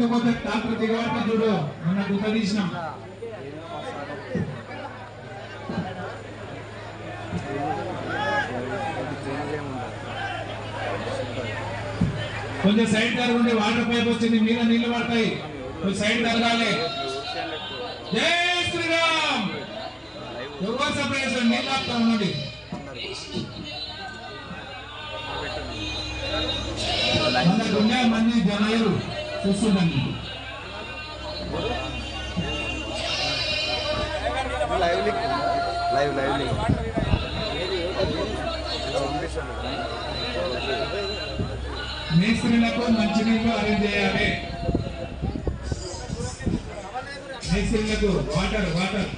ముందు పోతే డాక్టర్ దిగబట్టి చూడు మొన్న గుర్త తీసినాం. కొంచెం సైడ్ జరగండి వాటర్ పైప్ వచ్చింది మీద నీళ్ళు పడతాయి. కొంచెం సైడ్ జరగాలి జై శ్రీరామ్! ఎవరు సపరేట్ నీళ్ళు ఆపుతా ఉండండి. మన ఉండే మంది జనాలు. చూస్తుండండి లైవ్ లైవ్ లైవ్ లింక్. మేస్త్రీలకు మంచినీళ్ళు అరేంజ్ చేయాలి. మేస్త్రీలకు వాటర్ వాటర్.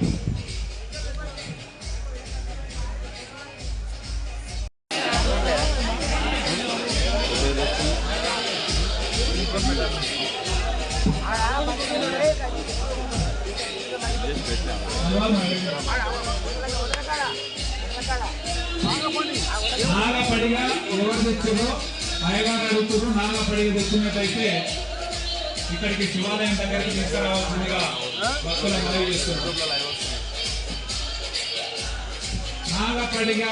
నాగపడిగా ఎవరు తెచ్చారో అయ్యగారు అడుగుతారు నాగపడిగా తెచ్చినట్టయితే ఇక్కడికి శివాలయం దగ్గరికి తీసుకురావాల్సిందిగా భక్తులు మనవి చేస్తున్నారు. నాగపడిగా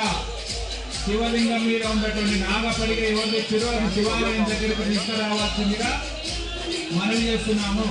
శివలింగం మీద ఉన్నటువంటి నాగపడిగా ఎవరు తెచ్చారో అది శివాలయం దగ్గరికి తీసుకురావాల్సిందిగా మనవి చేస్తున్నాము.